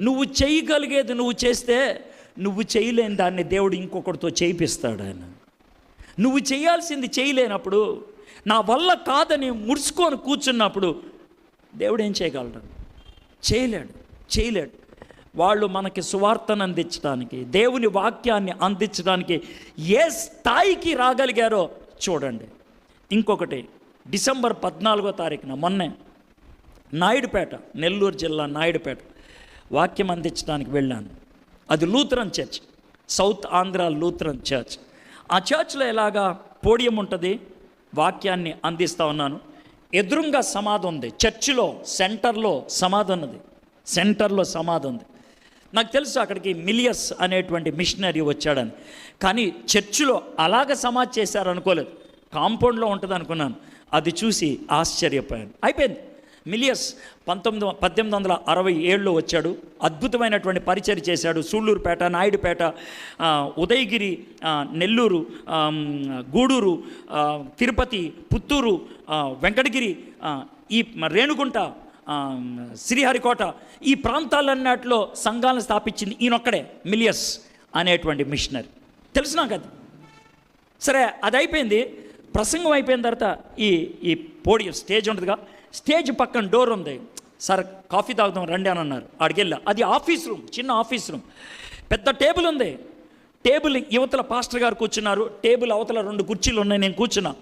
నువ్వు చేయగలిగేది నువ్వు చేస్తే నువ్వు చేయలేని దాన్ని దేవుడు ఇంకొకరితో చేయిపిస్తాడు ఆయన. నువ్వు చేయాల్సింది చేయలేనప్పుడు నా వల్ల కాదని ముడుచుకొని కూర్చున్నప్పుడు దేవుడు ఏం చేయగలడు? చేయలేడు చేయలేడు. వాళ్ళు మనకి సువార్తను అందించడానికి దేవుని వాక్యాన్ని అందించడానికి ఏ స్థాయికి రాగలిగారో చూడండి. ఇంకొకటి డిసెంబర్ పద్నాలుగో తారీఖున మొన్నే నాయుడుపేట నెల్లూరు జిల్లా నాయుడుపేట వాక్యం అందించడానికి వెళ్ళాను. అది Lutheran church south Andhra Lutheran church. ఆ చర్చ్లో ఎలాగా పోడియం ఉంటుంది? వాక్యాన్ని అందిస్తూ ఉన్నాను. ఎదురుంగా సమాధి ఉంది. చర్చిలో సెంటర్లో సమాధి ఉన్నది. సెంటర్లో సమాధి ఉంది. నాకు తెలుసు అక్కడికి మిలియస్ అనేటువంటి మిషనరీ వచ్చాడని. కానీ చర్చిలో అలాగ సమాధి చేశారనుకోలేదు. కాంపౌండ్లో ఉంటుంది అనుకున్నాను అది చూసి ఆశ్చర్యపోయాను. అయిపోయింది. మిలియస్ పంతొమ్మిది పద్దెనిమిది వందల అరవై ఏడులో వచ్చాడు. అద్భుతమైనటువంటి పరిచయం చేశాడు. సూళ్ళూరుపేట నాయుడుపేట ఉదయగిరి నెల్లూరు గూడూరు తిరుపతి పుత్తూరు వెంకటగిరి ఈ రేణుగుంట శ్రీహరికోట ఈ ప్రాంతాలన్నిటిలో సంఘాలను స్థాపించింది ఈయనొక్కడే మిలియస్ అనేటువంటి మిషనరీ. తెలుసు నాకు అది. సరే అది అయిపోయింది. ప్రసంగం అయిపోయిన తర్వాత ఈ ఈ పోడియం స్టేజ్ ఉంటుందిగా. స్టేజ్ పక్కన డోర్ ఉంది. సార్ కాఫీ తాగుదాం రండి అని అన్నారు. ఆడికి వెళ్ళా. అది ఆఫీస్ రూమ్ చిన్న ఆఫీస్ రూమ్. పెద్ద టేబుల్ ఉంది. టేబుల్ యువతల పాస్టర్ గారు కూర్చున్నారు. టేబుల్ అవతల రెండు కుర్చీలు ఉన్నాయి నేను కూర్చున్నా.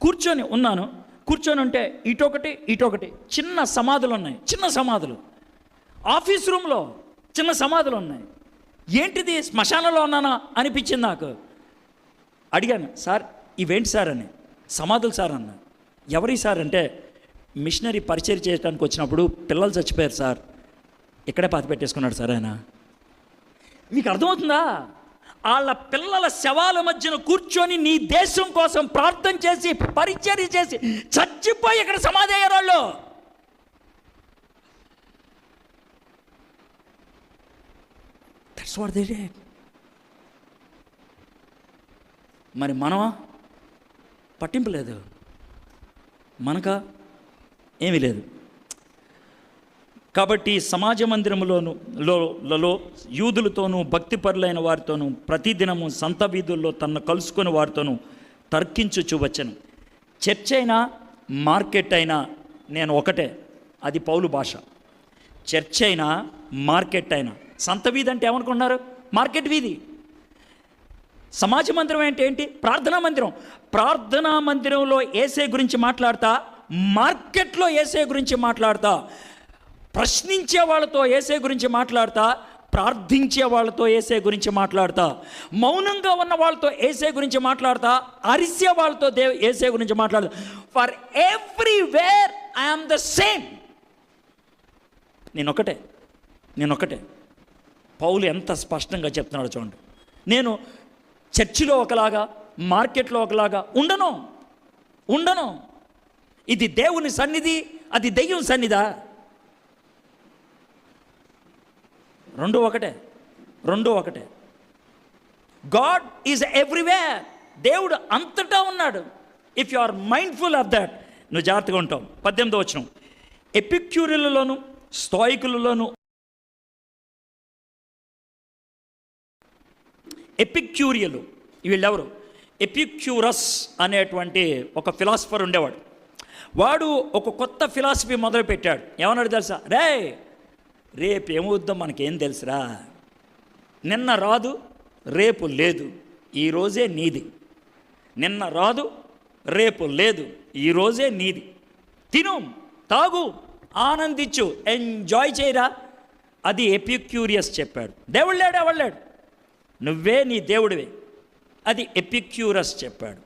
కూర్చొని ఉన్నాను. కూర్చొని ఉంటే ఇటొకటి ఇటొకటి. చిన్న సమాధులు ఉన్నాయి. చిన్న సమాధులు. ఆఫీస్ రూమ్లో చిన్న సమాధులు ఉన్నాయి. ఏంటిది? శ్మశానంలో ఉన్నానా? అనిపించింది నాకు. అడిగాను. సార్ ఇవేంటి సార్ అని. సమాధులు సార్ అన్న ఎవరి సార్ అంటే మిషనరీ పరిచయం చేయడానికి వచ్చినప్పుడు పిల్లలు చచ్చిపోయారు సార్. ఇక్కడే పాతి పెట్టేసుకున్నాడు సార్ ఆయన. మీకు అర్థమవుతుందా? వాళ్ళ పిల్లల శవాల మధ్యన కూర్చొని నీ దేశం కోసం ప్రార్థన చేసి పరిచర్య చేసి చచ్చిపోయి ఇక్కడ సమాధి అయ్యారు వాళ్ళు. దట్స్ వాట్ దే మరి మనమా? పట్టింపు లేదు. మనక? ఏమీ లేదు. కాబట్టి సమాజ మందిరములోను లో- లలో యూదులతోనూ భక్తిపరులైన వారితోనూ ప్రతిదినము సంత వీధుల్లో తనను కలుసుకుని వారితోనూ తర్కించుచు వచ్చను. చర్చ్ అయినా మార్కెట్ అయినా నేను ఒకటే అది పౌలు భాష. చర్చ్ అయినా మార్కెట్ అయినా సంత వీధి అంటే ఏమనుకున్నారు మార్కెట్ వీధి. సమాజ మందిరం అంటే ఏంటి? ప్రార్థనా మందిరం. ప్రార్థనా మందిరంలో ఏసే గురించి మాట్లాడతా? మార్కెట్లో ఏసే గురించి మాట్లాడతా ప్రశ్నించే వాళ్ళతో ఏసే గురించి మాట్లాడతా ప్రార్థించే వాళ్ళతో ఏసే గురించి మాట్లాడతా మౌనంగా ఉన్న వాళ్ళతో ఏసే గురించి మాట్లాడతా అరిసే వాళ్ళతో దే ఏసే గురించి మాట్లాడతా. For everywhere I'm the same నేనొక్కటే నేనొకటే పౌలు ఎంత స్పష్టంగా చెప్తున్నాడు చూడండి. నేను చర్చిలో ఒకలాగా మార్కెట్లో ఒకలాగా ఉండను ఉండను. ఇది దేవుని సన్నిధి అది దెయ్యం సన్నిధా? రెండు ఒకటే రెండు ఒకటే. God is everywhere. దేవుడు అంతటా ఉన్నాడు. If you are mindful of that నువ్వు జాగ్రత్తగా ఉంటావు. పద్దెనిమిదో వచ్చిన ఎపిక్యూరిలలోను స్థాయికులలోను ఎపిక్యూరియలు వీళ్ళెవరు? ఎపిక్యూరస్ అనేటువంటి ఒక ఫిలాసఫర్ ఉండేవాడు. వాడు ఒక కొత్త ఫిలాసఫీ మొదలుపెట్టాడు. ఏమన్నాడు తెలుసా? రే రేపు ఏమవుద్దాం మనకేం తెలుసురా? నిన్న రాదు రేపు లేదు ఈరోజే నీది. నిన్న రాదు రేపు లేదు ఈరోజే నీది. తిను తాగు ఆనందించు ఎంజాయ్ చేయరా? అది ఎపిక్యూరియస్ చెప్పాడు. దేవుడు లేడు ఎవడు నువ్వే నీ దేవుడివే. అది ఎపిక్యూరస్ చెప్పాడు.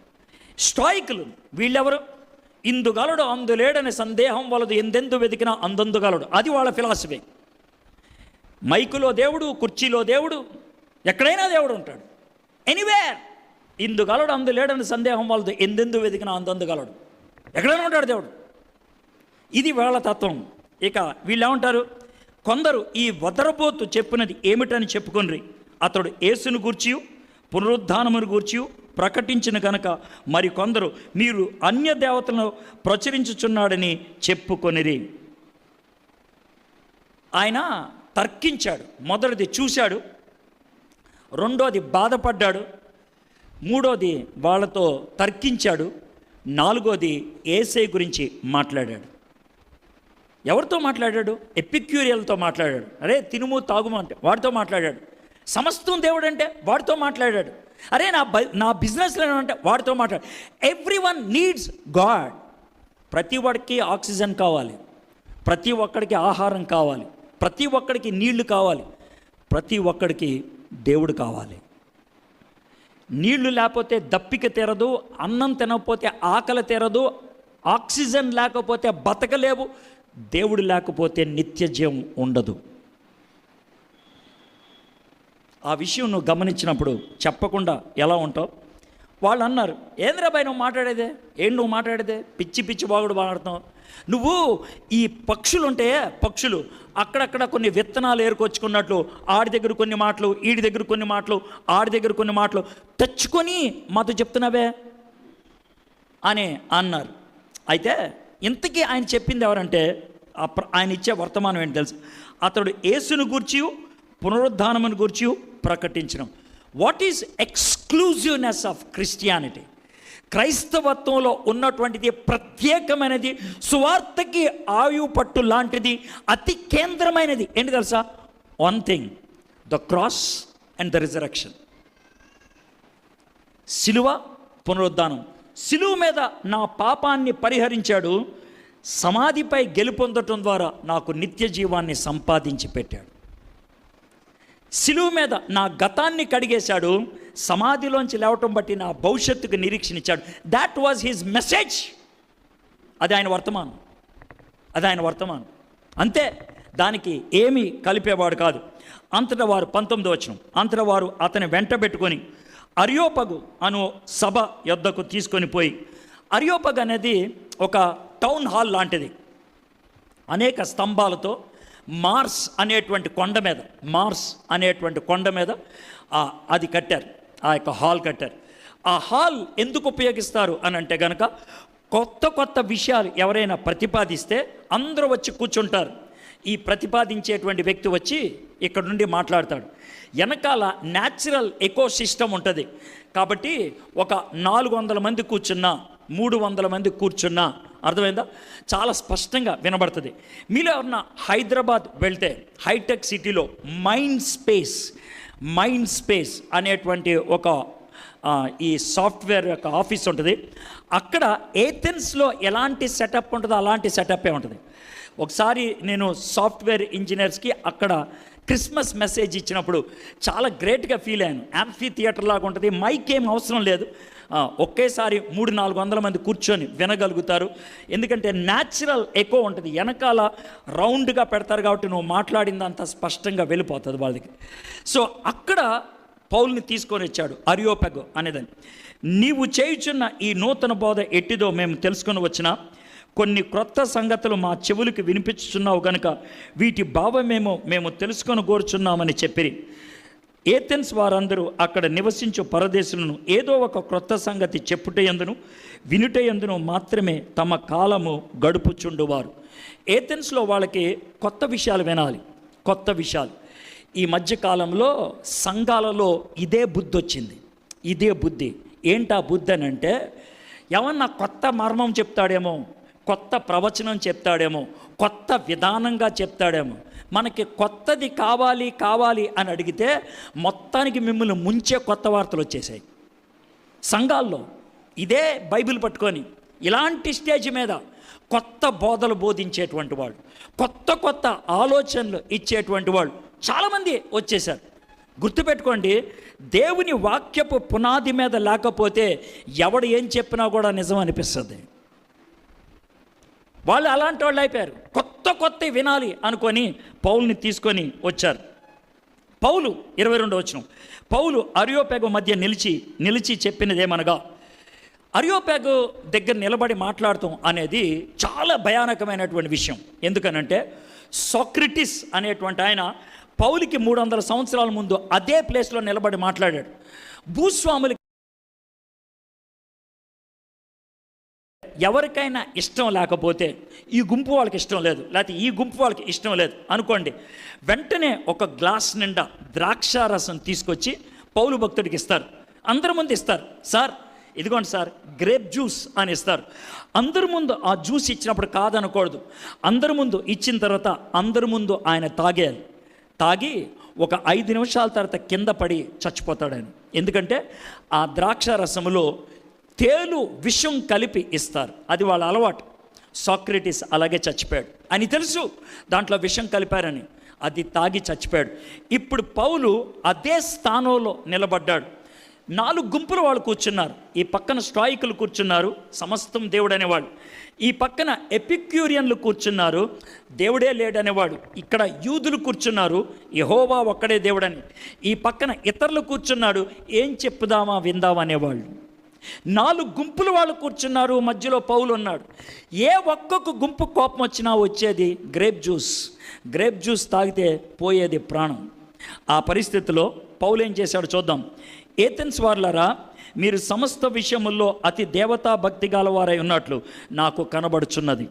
స్టాయికులు వీళ్ళెవరు? ఇందుగలడు అందులేడని సందేహం వలదు. ఎందెందు వెతికినా అందందుగలడు అది వాళ్ళ ఫిలాసఫీ మైకులో దేవుడు కుర్చీలో దేవుడు ఎక్కడైనా దేవుడు ఉంటాడు. ఎనీవేర్ ఇందుగలడు అందులేడని సందేహం వలదు. ఎందెందు వెతికినా అందందుగలడు ఎక్కడైనా ఉంటాడు దేవుడు. ఇది వాళ్ళ తత్వం. ఇక వీళ్ళేమంటారు? కొందరు ఈ వదరబోతు చెప్పినది ఏమిటని చెప్పుకొనిరి. అతడు యేసును గూర్చి పునరుద్ధానమును గూర్చి ప్రకటించిన కనుక మరి కొందరు మీరు అన్య దేవతలను ప్రచురించుచున్నాడని చెప్పుకొనిరి. ఆయన తర్కించాడు మొదటిది చూశాడు రెండోది బాధపడ్డాడు మూడోది వాళ్ళతో తర్కించాడు నాలుగోది ఏసై గురించి మాట్లాడాడు. ఎవరితో మాట్లాడాడు? ఎపిక్యూరియల్తో మాట్లాడాడు. అరే తినుము తాగుము అంటే వాడితో మాట్లాడాడు. సమస్తం దేవుడు అంటే వాడితో మాట్లాడాడు. అరే నా బ నా బిజినెస్లో అంటే వాడితో మాట్లాడు. ఎవ్రీ వన్ నీడ్స్ గాడ్ ప్రతి ఒక్కడికి ఆక్సిజన్ కావాలి. ప్రతి ఒక్కడికి ఆహారం కావాలి. ప్రతి ఒక్కడికి నీళ్ళు కావాలి. ప్రతి ఒక్కడికి దేవుడు కావాలి. నీళ్ళు లేకపోతే దప్పిక తెరదు అన్నం తినకపోతే ఆకలి తెరదు ఆక్సిజన్ లేకపోతే బతకలేవు దేవుడు లేకపోతే నిత్య జీవం ఉండదు. ఆ విషయం నువ్వు గమనించినప్పుడు చెప్పకుండా ఎలా ఉంటావు? వాళ్ళు అన్నారు ఏంద్రాబాయ్ నువ్వు మాట్లాడేదే? ఏం నువ్వు మాట్లాడేదే? పిచ్చి పిచ్చి బాగుడు మాట్లాడుతావు నువ్వు ఈ పక్షులు ఉంటే పక్షులు. అక్కడక్కడ కొన్ని విత్తనాలు ఏరుకొచ్చుకున్నట్లు ఆడి దగ్గర కొన్ని మాటలు ఈడి దగ్గర కొన్ని మాటలు ఆడి దగ్గర కొన్ని మాటలు. తెచ్చుకొని మాతో చెప్తున్నావే? అని అన్నారు. అయితే ఇంతకీ ఆయన చెప్పింది ఎవరంటే ఆయన ఇచ్చే వర్తమానం ఏంటి తెలుసు? అతడు యేసును గూర్చి పునరుద్ధానమును గూర్చి ప్రకటించడం what is exclusiveness of Christianity క్రైస్తవత్వంలో ఉన్నటువంటిది ప్రత్యేకమైనది సువార్తకి ఆయు పట్టు లాంటిది అతి కేంద్రమైనది. ఏంటి తెలుసా? One thing the cross and the resurrection సిలువ పునరుద్ధానం. సిలువ మీద నా పాపాన్ని పరిహరించాడు సమాధిపై గెలుపొందటం ద్వారా నాకు నిత్య జీవాన్ని సంపాదించి పెట్టాడు. శిలువు మీద నా గతాన్ని కడిగేశాడు సమాధిలోంచి లేవటం బట్టి నా భవిష్యత్తుకు నిరీక్షణ ఇచ్చాడు దాట్ వాజ్ హిజ్ మెసేజ్ అది ఆయన వర్తమానం. అది ఆయన వర్తమానం. అంతే దానికి ఏమీ కలిపేవాడు కాదు. అంతటా వారు పంతొమ్మిది వచ్చిన అంతటా వారు అతని వెంట పెట్టుకొని అరియోపగు అను సభ యొద్దకు తీసుకొని పోయి అరియోపగ్ అనేది ఒక టౌన్ హాల్ లాంటిది. అనేక స్తంభాలతో మార్స్ అనేటువంటి కొండ మీద మార్స్ అనేటువంటి కొండ మీద అది కట్టారు. ఆ యొక్క హాల్ కట్టారు. ఆ హాల్ ఎందుకు ఉపయోగిస్తారు అని అంటే కనుక కొత్త కొత్త విషయాలు ఎవరైనా ప్రతిపాదిస్తే అందరూ వచ్చి కూర్చుంటారు. ఈ ప్రతిపాదించేటువంటి వ్యక్తి వచ్చి ఇక్కడ నుండి మాట్లాడతాడు. వెనకాల న్యాచురల్ ఎకో సిస్టమ్ ఉంటుంది. కాబట్టి ఒక నాలుగు వందల మంది కూర్చున్నా మూడు వందల మంది కూర్చున్నా. అర్థమైందా? చాలా స్పష్టంగా వినబడుతుంది. మీలో ఎవరన్నా హైదరాబాద్ వెళ్తే హైటెక్ సిటీలో మైండ్ స్పేస్ మైండ్ స్పేస్ అనేటువంటి ఒక ఈ సాఫ్ట్వేర్ యొక్క ఆఫీస్ ఉంటుంది. అక్కడ ఏథెన్స్లో ఎలాంటి సెటప్ ఉంటుందో అలాంటి సెటప్పే ఉంటుంది. ఒకసారి నేను సాఫ్ట్వేర్ ఇంజనీర్స్కి అక్కడ క్రిస్మస్ మెసేజ్ ఇచ్చినప్పుడు చాలా గ్రేట్గా ఫీల్ అయ్యాను. యాంఫీ థియేటర్ లాగా ఉంటుంది. మైక్ ఏం అవసరం లేదు. ఒకేసారి మూడు నాలుగు వందల మంది కూర్చొని వినగలుగుతారు. ఎందుకంటే న్యాచురల్ ఎక్కువ ఉంటుంది. వెనకాల రౌండ్గా పెడతారు కాబట్టి నువ్వు మాట్లాడిందంత స్పష్టంగా వెళ్ళిపోతుంది వాళ్ళకి. సో అక్కడ పౌల్ని తీసుకొని వచ్చాడు. అరియోపెగో అనేదని నీవు చేయుచున్న ఈ నూతన బోధ ఎట్టిదో మేము తెలుసుకొని వచ్చిన కొన్ని క్రొత్త సంగతులు మా చెవులకు వినిపించుచున్నావు గనుక వీటి భావమేమో మేము తెలుసుకొని కోరుచున్నామని చెప్పిరి. ఏథెన్స్ వారందరూ అక్కడ నివసించు పరదేశులను ఏదో ఒక క్రొత్త సంగతి చెప్పుటయందును వినుటయందును మాత్రమే తమ కాలము గడుపుచుండువారు. ఏథెన్స్లో వాళ్ళకి కొత్త విషయాలు వినాలి కొత్త విషయాలు. ఈ మధ్యకాలంలో సంఘాలలో ఇదే బుద్ధి వచ్చింది ఇదే బుద్ధి. ఏంటా బుద్ధి అని అంటే ఏమన్నా కొత్త మర్మం చెప్తాడేమో కొత్త ప్రవచనం చెప్తాడేమో కొత్త విధానంగా చెప్తాడేమో. మనకి కొత్తది కావాలి కావాలి అని అడిగితే మొత్తానికి మిమ్మల్ని ముంచే కొత్త వార్తలు వచ్చేసాయి. సంఘాల్లో ఇదే బైబిల్ పట్టుకొని ఇలాంటి స్టేజ్ మీద కొత్త బోధలు బోధించేటువంటి వాళ్ళు కొత్త కొత్త ఆలోచనలు ఇచ్చేటువంటి వాళ్ళు చాలామంది వచ్చేసారు. గుర్తుపెట్టుకోండి దేవుని వాక్యపు పునాది మీద లేకపోతే ఎవడు ఏం చెప్పినా కూడా నిజం అనిపిస్తుంది. వాళ్ళు అలాంటి వాళ్ళు అయిపోయారు. కొత్త కొత్త వినాలి అనుకొని పౌల్ని తీసుకొని వచ్చారు. పౌలు ఇరవై రెండు వచ్చిన పౌలు అరియోపేగ మధ్య నిలిచి నిలిచి చెప్పినదేమనగా అరియోపేగ దగ్గర నిలబడి మాట్లాడటం అనేది చాలా భయానకమైనటువంటి విషయం. ఎందుకనంటే సోక్రిటిస్ అనేటువంటి ఆయన పౌలికి మూడు వందల సంవత్సరాల ముందు అదే ప్లేస్లో నిలబడి మాట్లాడాడు. భూస్వాములకి ఎవరికైనా ఇష్టం లేకపోతే ఈ గుంపు వాళ్ళకి ఇష్టం లేదు లేకపోతే ఈ గుంపు వాళ్ళకి ఇష్టం లేదు. అనుకోండి వెంటనే ఒక గ్లాస్ నిండా ద్రాక్షారసం తీసుకొచ్చి పౌలు భక్తుడికి ఇస్తారు. అందరి ముందు ఇస్తారు. సార్ ఇదిగోండి సార్ గ్రేప్ జ్యూస్ అని ఇస్తారు. అందరి ముందు ఆ జ్యూస్ ఇచ్చినప్పుడు కాదనకూడదు. అందరి ముందు ఇచ్చిన తర్వాత అందరి ముందు ఆయన తాగేయాలి. తాగి ఒక ఐదు నిమిషాల తర్వాత కింద పడి చచ్చిపోతాడు ఆయన. ఎందుకంటే ఆ ద్రాక్ష రసములో తేలు విషం కలిపి ఇస్తారు. అది వాళ్ళ అలవాటు. సాక్రటిస్ అలాగే చచ్చిపోయాడు. అని తెలుసు దాంట్లో విషం కలిపారని. అది తాగి చచ్చిపోయాడు. ఇప్పుడు పౌలు అదే స్థానంలో నిలబడ్డాడు. నాలుగు గుంపులు వాళ్ళు కూర్చున్నారు. ఈ పక్కన స్ట్రాయికులు కూర్చున్నారు సమస్తం దేవుడు అనేవాడు ఈ పక్కన ఎపిక్యూరియన్లు కూర్చున్నారు దేవుడే లేడనేవాడు. ఇక్కడ యూదులు కూర్చున్నారు యహోవా ఒక్కడే దేవుడని. ఈ పక్కన ఇతరులు కూర్చున్నాడు ఏం చెప్పుదామా విందామా అనేవాళ్ళు. నాలుగు గుంపులు వాళ్ళు కూర్చున్నారు మధ్యలో పౌలు ఉన్నాడు. ఏ ఒక్కొక్క గుంపు కోపం వచ్చినా వచ్చేది గ్రేప్ జ్యూస్. గ్రేప్ జ్యూస్ తాగితే పోయేది ప్రాణం. ఆ పరిస్థితిలో పౌలు ఏం చేశాడు చూద్దాం. ఏథెన్స్ వార్లరా మీరు సమస్త విషయముల్లో అతి దేవతా భక్తి గలవారై ఉన్నట్లు నాకు కనబడుచున్నది.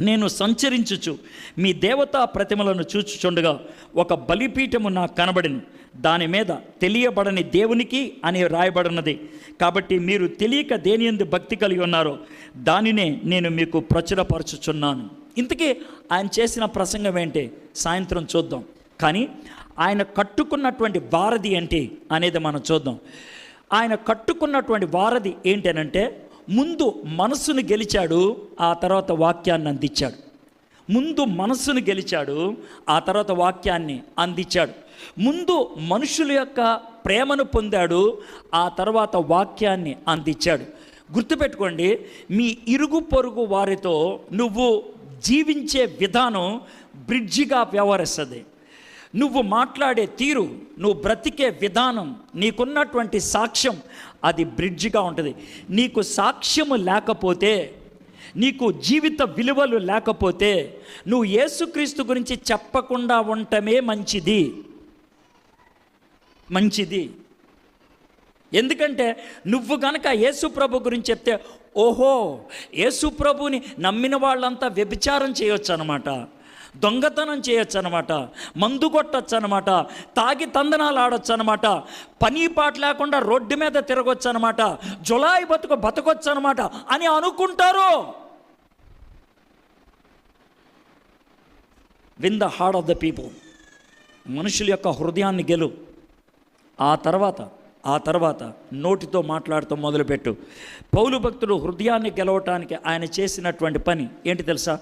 నేను సంచరించుచు మీ దేవతా ప్రతిమలను చూచుచుండగా ఒక బలిపీఠము నాకు కనబడిను. దాని మీద తెలియబడని దేవునికి అని రాయబడినది. కాబట్టి మీరు తెలియక దేని ఎందు భక్తి కలిగి ఉన్నారో దానినే నేను మీకు ప్రచురపరచుచున్నాను. ఇంతకీ ఆయన చేసిన ప్రసంగం ఏంటి? సాయంత్రం చూద్దాం. కానీ ఆయన కట్టుకున్నటువంటి వారధి ఏంటి అనేది మనం చూద్దాం. ఆయన కట్టుకున్నటువంటి వారధి ఏంటనంటే ముందు మనస్సును గెలిచాడు ఆ తర్వాత వాక్యాన్ని అందించాడు. ముందు మనస్సును గెలిచాడు ఆ తర్వాత వాక్యాన్ని అందించాడు. ముందు మనుషుల యొక్క ప్రేమను పొందాడు ఆ తర్వాత వాక్యాన్ని అందించాడు. గుర్తుపెట్టుకోండి మీ ఇరుగు పొరుగు వారితో నువ్వు జీవించే విధానం బ్రిడ్జిగా వ్యవహరిస్తుంది. నువ్వు మాట్లాడే తీరు నువ్వు బ్రతికే విధానం నీకున్నటువంటి సాక్ష్యం అది బ్రిడ్జిగా ఉంటుంది. నీకు సాక్ష్యము లేకపోతే నీకు జీవిత విలువలు లేకపోతే నువ్వు యేసుక్రీస్తు గురించి చెప్పకుండా ఉండటమే మంచిది. మంచిది. ఎందుకంటే నువ్వు గనక యేసుప్రభు గురించి చెప్తే ఓహో యేసుప్రభుని నమ్మిన వాళ్ళంతా వ్యభిచారం చేయొచ్చు అనమాట దొంగతనం చేయొచ్చు అనమాట మందు కొట్టచ్చు అనమాట తాగి తందనాలు ఆడొచ్చు అనమాట పని పాట లేకుండా రోడ్డు మీద తిరగొచ్చు అనమాట జులాయి బతుకు బతకొచ్చు అనమాట అని అనుకుంటారు. Win the heart of the people మనుషుల యొక్క హృదయాన్ని గెలు. ఆ తర్వాత ఆ తర్వాత నోటితో మాట్లాడుతూ మొదలుపెట్టు. పౌలు భక్తుడు హృదయాన్ని గెలవటానికి ఆయన చేసినటువంటి పని ఏంటి తెలుసా?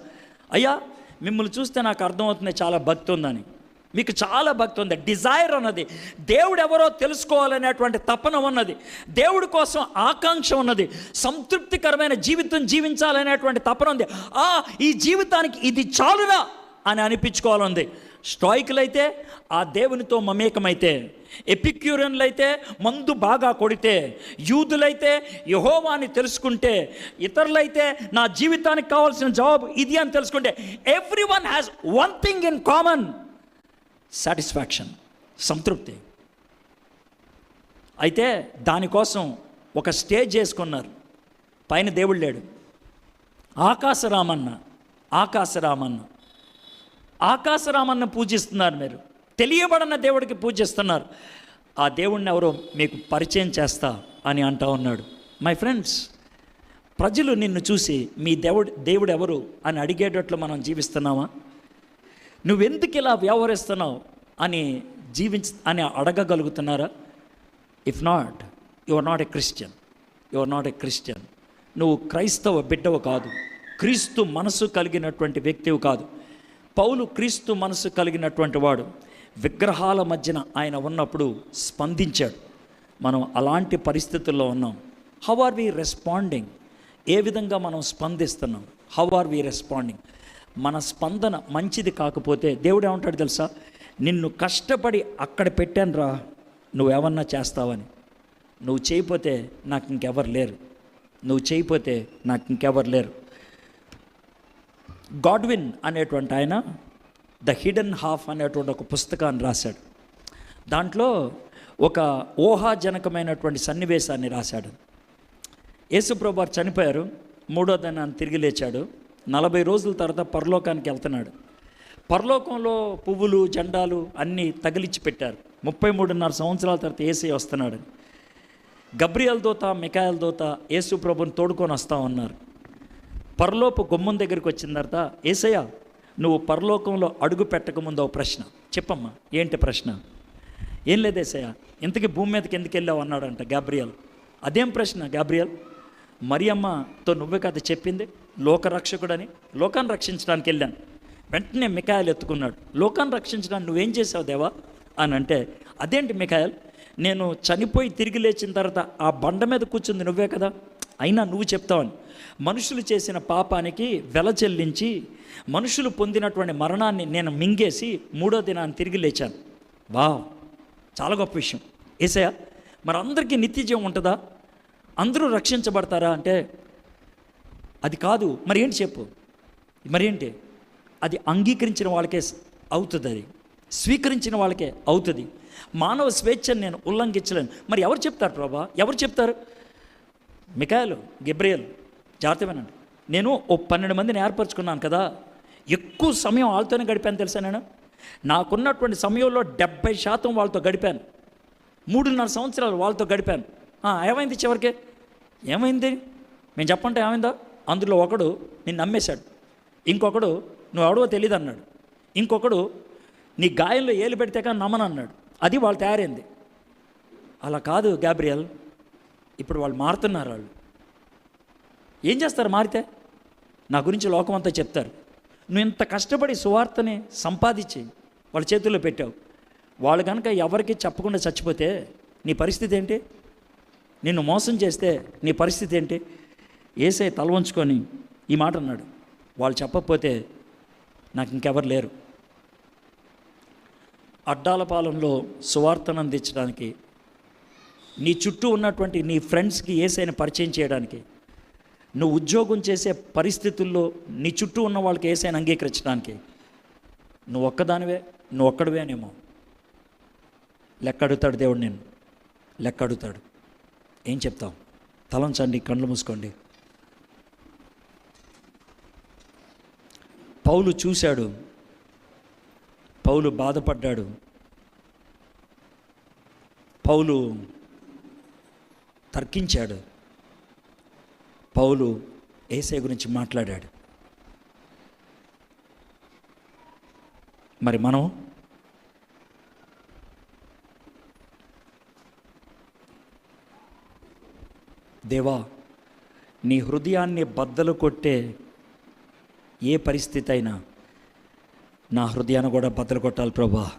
అయ్యా మిమ్మల్ని చూస్తే నాకు అర్థమవుతుంది చాలా భక్తి ఉందని. మీకు చాలా భక్తి ఉంది. డిజైర్ అన్నది దేవుడు ఎవరో తెలుసుకోవాలనేటువంటి తపన ఉన్నది. దేవుడి కోసం ఆకాంక్ష ఉన్నది. సంతృప్తికరమైన జీవితం జీవించాలనేటువంటి తపన ఉంది. ఆ ఈ జీవితానికి ఇది చాలునా అని అనిపించుకోవాలంది. స్టాయికులైతే ఆ దేవునితో మమేకమైతే ఎపిక్యూరియన్లు అయితే మందు బాగా కొడితే యూదులైతే యహోవాని తెలుసుకుంటే ఇతరులైతే నా జీవితానికి కావాల్సిన జవాబు ఇది అని తెలుసుకుంటే every one has one thing in common satisfaction సంతృప్తి. అయితే దానికోసం ఒక స్టేజ్ చేసుకున్నారు పైన దేవుడు లేడు. ఆకాశరామన్న ఆకాశరామన్న. ఆకాశరామన్ను పూజిస్తున్నారు మీరు. తెలియబడిన దేవుడికి పూజిస్తున్నారు. ఆ దేవుణ్ణి ఎవరో మీకు పరిచయం చేస్తా అని అంటా ఉన్నాడు. మై ఫ్రెండ్స్ ప్రజలు నిన్ను చూసి మీ దేవుడు దేవుడు ఎవరు అని అడిగేటట్లు మనం జీవిస్తున్నామా? నువ్వెందుకు ఇలా వ్యవహరిస్తున్నావు అని జీవించ అని అడగగలుగుతున్నారా? If not you are not a Christian you are not a Christian నువ్వు క్రైస్తవ బిడ్డవు కాదు. క్రీస్తు మనసు కలిగినటువంటి వ్యక్తివి కాదు. పౌలు క్రీస్తు మనసు కలిగినటువంటి వాడు విగ్రహాల మధ్యన ఆయన ఉన్నప్పుడు స్పందించాడు. మనం అలాంటి పరిస్థితుల్లో ఉన్నాం. హౌ ఆర్ వి రెస్పాండింగ్ ఏ విధంగా మనం స్పందిస్తున్నాం? హౌ ఆర్ వి రెస్పాండింగ్ మన స్పందన మంచిది కాకపోతే దేవుడు ఏమంటాడు తెలుసా? నిన్ను కష్టపడి అక్కడ పెట్టాను రా నువ్వేమన్నా చేస్తావని. నువ్వు చేయపోతే నాకు ఇంకెవరు లేరు. నువ్వు చేయపోతే నాకు ఇంకెవరు లేరు. గాడ్విన్ అనేటువంటి ఆయన ద హిడెన్ హాఫ్ అనేటువంటి ఒక పుస్తకాన్ని రాశాడు. దాంట్లో ఒక ఊహాజనకమైనటువంటి సన్నివేశాన్ని రాశాడు. యేసుప్రభు వారు చనిపోయారు మూడో దినాన్ని తిరిగి లేచాడు నలభై రోజుల తర్వాత పరలోకానికి వెళ్తున్నాడు. పరలోకంలో పువ్వులు జెండాలు అన్నీ తగిలిచ్చి పెట్టారు. ముప్పై మూడున్నర సంవత్సరాల తర్వాత ఏసీ వస్తున్నాడు. గబ్రియల్ దోత మికాయల్ దోత యేసు ప్రభుని తోడుకొని వస్తా ఉన్నారు. పరలోపు గుమ్మం దగ్గరికి వచ్చిన తర్వాత ఏసయ్య నువ్వు పరలోకంలో అడుగు పెట్టకముందు ఒక ప్రశ్న. చెప్పమ్మా ఏంటి ప్రశ్న? ఏం లేదు ఏసయ్య ఇంతకీ భూమి మీదకి ఎందుకు వెళ్ళావు? అన్నాడంట గాబ్రియల్. అదేం ప్రశ్న గాబ్రియల్? మరియమ్మతో నువ్వే కథ చెప్పింది లోకరక్షకుడని లోకాన్ని రక్షించడానికి వెళ్ళాను. వెంటనే మికాయలు ఎత్తుకున్నాడు. లోకాన్ని రక్షించడానికి నువ్వేం చేసావు దేవా? అని అంటే అదేంటి మికాయల్ నేను చనిపోయి తిరిగి లేచిన తర్వాత ఆ బండ మీద కూర్చుంది నువ్వే కదా? అయినా నువ్వు చెప్తావని. మనుషులు చేసిన పాపానికి వెల చెల్లించి మనుషులు పొందినటువంటి మరణాన్ని నేను మింగేసి మూడో దినాన్ని తిరిగి లేచాను. వావ్! చాలా గొప్ప విషయం. ఏసయ్య మరి అందరికీ నిత్యజీవం ఉంటుందా? అందరూ రక్షించబడతారా అంటే అది కాదు. మరి ఏంటి చెప్పు? మరేంటి అది అంగీకరించిన వాళ్ళకే అవుతుంది. అది స్వీకరించిన వాళ్ళకే అవుతుంది. మానవ స్వేచ్ఛను నేను ఉల్లంఘించలేను. మరి ఎవరు చెప్తారు ప్రభా? ఎవరు చెప్తారు? మికాయలు గిబ్రియల్ జాగ్రత్త వినండి నేను ఓ పన్నెండు మందిని ఏర్పరచుకున్నాను కదా ఎక్కువ సమయం వాళ్ళతోనే గడిపాను తెలుసా నేను? నాకున్నటువంటి సమయంలో డెబ్బై శాతం వాళ్ళతో గడిపాను. మూడున్నర సంవత్సరాలు వాళ్ళతో గడిపాను. ఏమైంది చివరికి? ఏమైంది? మేము చెప్పంటే ఏమైందా? అందులో ఒకడు నిన్ను నమ్మేశాడు. ఇంకొకడు నువ్వు ఎవడో తెలియదు అన్నాడు. ఇంకొకడు నీ గాయంలో ఏలు పెడితే కానీ నమ్మనన్నాడు. అది వాళ్ళు తయారైంది. అలా కాదు గ్యాబ్రియల్ ఇప్పుడు వాళ్ళు మారుతున్నారు వాళ్ళు. ఏం చేస్తారు మారితే? నా గురించి లోకం అంతా చెప్తారు. నువ్వు ఇంత కష్టపడి సువార్తని సంపాదించి వాళ్ళ చేతుల్లో పెట్టావు. వాళ్ళు కనుక ఎవరికి చెప్పకుండా చచ్చిపోతే నీ పరిస్థితి ఏంటి? నిన్ను మోసం చేస్తే నీ పరిస్థితి ఏంటి? ఏసే తలవంచుకొని ఈ మాట అన్నాడు. వాళ్ళు చెప్పకపోతే నాకు ఇంకెవరు లేరు. అడ్డాలపాలెంలో సువార్తను అందించడానికి నీ చుట్టూ ఉన్నటువంటి నీ ఫ్రెండ్స్కి ఏసైనా పరిచయం చేయడానికి నువ్వు ఉద్యోగం చేసే పరిస్థితుల్లో నీ చుట్టూ ఉన్న వాళ్ళకి ఏసైనా అంగీకరించడానికి నువ్వు ఒక్కదానివే నువ్వు ఒక్కడివేనేమో లెక్క అడుగుతాడు దేవుడు నేను లెక్క అడుగుతాడు ఏం చెప్తాం? తలంచండి కళ్ళు మూసుకోండి. పౌలు చూశాడు. పౌలు బాధపడ్డాడు. పౌలు తర్కించాడు. పౌలు ఏసై గురించి మాట్లాడాడు. మరి మనం దేవా నీ హృదయాన్ని బద్దలు కొట్టే ఏ పరిస్థితి అయినా నా హృదయాన్ని కూడా బద్దలు కొట్టాలి ప్రభా.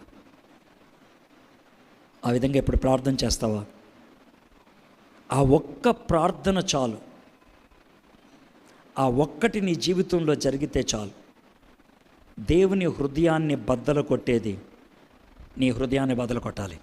ఆ విధంగా ఇప్పుడు ప్రార్థన చేస్తావా? ఆ ఒక్క ప్రార్థన చాలు. ఆ ఒక్కటి నీ జీవితంలో జరిగితే చాలు. దేవుని హృదయాన్ని బద్దలు కొట్టేది నీ హృదయాన్ని బద్దలు కొట్టాలి.